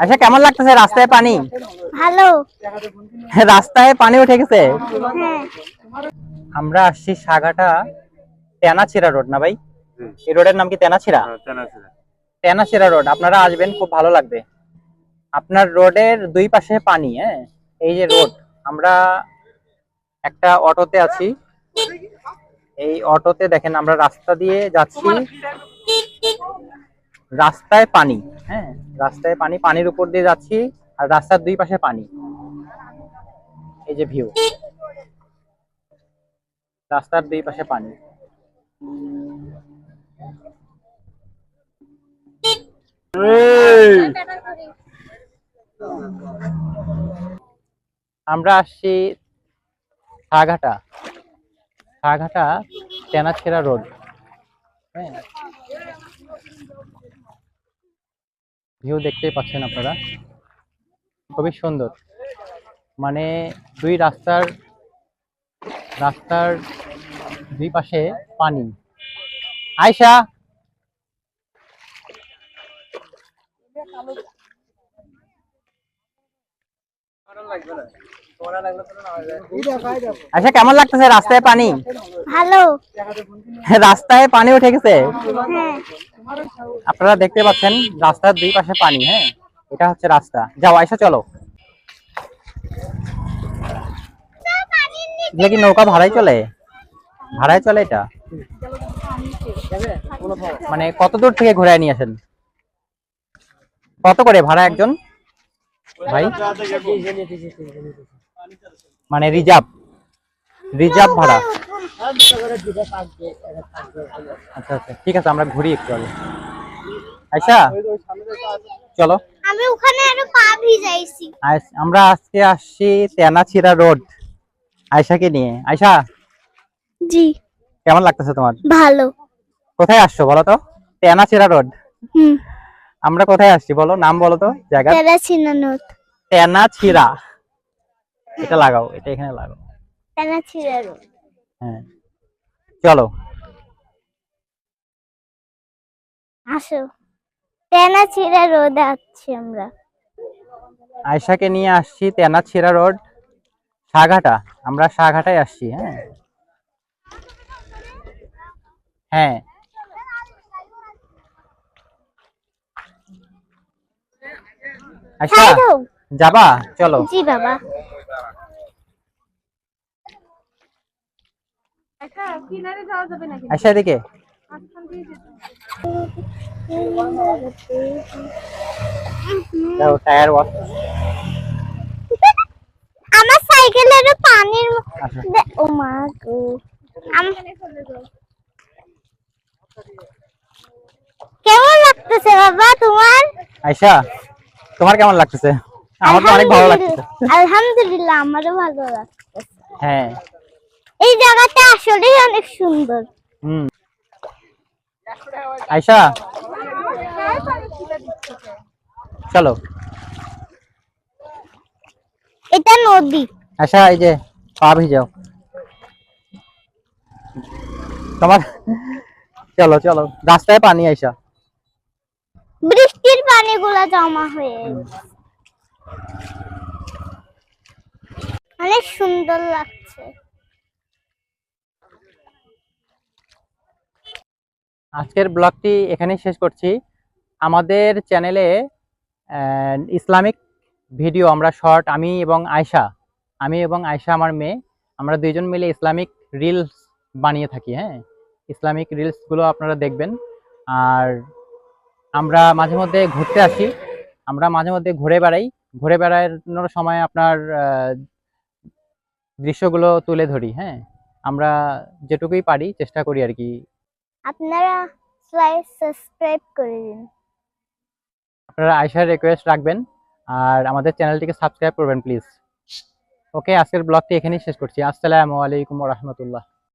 আচ্ছা কেমন লাগতেছে রাস্তায় পানি? ভালো। রাস্তায় পানি উঠে গেছে? হ্যাঁ। আমরা আসছি সাগাটা তেনাছিরা রোড না ভাই? এই রোডের নাম কি তেনাছিরা। তেনাছিরা রোড আপনারা আসবেন খুব ভালো লাগবে। আপনার রোডের দুই পাশে পানি হ্যাঁ? এই যে রোড আমরা একটা অটোতে আছি। এই অটোতে দেখেন আমরা রাস্তা দিয়ে যাচ্ছি। রাস্তায় পানি হ্যাঁ? রাস্তায় পানি পানির উপর দিয়ে যাচ্ছি আর রাস্তার দুই পাশে পানি। এই যে ভিউ রাস্তার দুই পাশে পানি। আমরা আসছি সাঘাটা সাঘাটা তেনাছেরা রোড। হ্যাঁ। ভিউ দেখতেই পাচ্ছেন আপনারা। খুবই সুন্দর। মানে দুই রাস্তার রাস্তার দুই পাশে পানি। আয়শা! আচ্ছা কেমন লাগতেছে রাস্তায় পানি? ভালো। রাস্তায় পানি উঠে গেছে? হ্যাঁ। আপনারা দেখতে পাচ্ছেন রাস্তার দুই পাশে পানি হ্যাঁ? এটা হচ্ছে রাস্তা। যাও আয়সা চলো। এগুলো কি নৌকা ভাড়াই চলে? ভাড়ায় চলে এটা? মানে কত দূর থেকে ঘুরে নিয়ে আসেন? কত করে ভাড়া একজন? ভাই? মানে রিজার্ভ। রিজার্ভ ভাড়া। আচ্ছা আচ্ছা ঠিক আছে আমরা ঘুরি একটু আগে। আচ্ছা চলো। আমি ওখানে আরও পা ভিজাইছি। আমরা আজকে আসছি তেনাছিরা রোড। আয়শাকে নিয়ে। আয়শা? জি। কেমন লাগতেছে তোমার? ভালো। কোথায় আসছো বলো তো? তেনাছিরা রোড। হুম। আমরা কোথায় আসছি বলো? নাম বলো তো জায়গা? তেনাছিরা এটা লাগাও এটা এখানে লাগাও। হ্যাঁ। চলো। আসো। তেনাছিরা রোড আসছি আমরা। আয়শাকে নিয়ে আসছি তেনাছিরা রোড সাঘাটা। আমরা সাঘাটায় আসছি হ্যাঁ। হ্যাঁ। আচ্ছা যাবা? চলো। জি বাবা। আচ্ছা এদিকে। যাও টায়ার ওয়াশ আমার সাইকেলের পানির আচ্ছা। ও মা গো। কেমন লাগতেছে বাবা তোমার? আয়শা তোমার কেমন লাগতেছে? আমার তো অনেক ভালো লাগতেছে। আলহামদুলিল্লাহ- আমারও ভালো লাগতেছে। হ্যাঁ। এই জায়গাটা আসলেই অনেক সুন্দর। হুম। আয়শা? চলো। এটা নদী। আচ্ছা এই যে পা ভিজাও তোমার চলো চলো। রাস্তায় পানি আইসা পানিগুলো জমা হয়ে অনেক সুন্দর লাগছে। আজকের ব্লগটি এখানেই শেষ করছি। আমাদের চ্যানেলে ইসলামিক ভিডিও আমরা শর্ট আমি এবং আয়শা আমি এবং আয়শা আমার মেয়ে আমরা দুইজন মিলে ইসলামিক রিলস বানিয়ে থাকি হ্যাঁ? ইসলামিক রিলসগুলো আপনারা দেখবেন। আর আমরা মাঝে মধ্যে ঘুরতে আসি। আমরা মাঝে মধ্যে ঘুরে বেড়াই। ঘুরে বেড়ানোর সময় আপনার দৃশ্যগুলো তুলে ধরি হ্যাঁ? আমরা যেটুকুই পারি চেষ্টা করি আর কি। আপনারা সাবস্ক্রাইব করে দিন। আপনারা আয়সার রিকোয়েস্ট রাখবেন আর আমাদের চ্যানেলটিকে সাবস্ক্রাইব করবেন প্লিজ ওকে আজকের ব্লগটি এখানেই শেষ করছি। আসসালামু আলাইকুম রহমতুল্লাহ।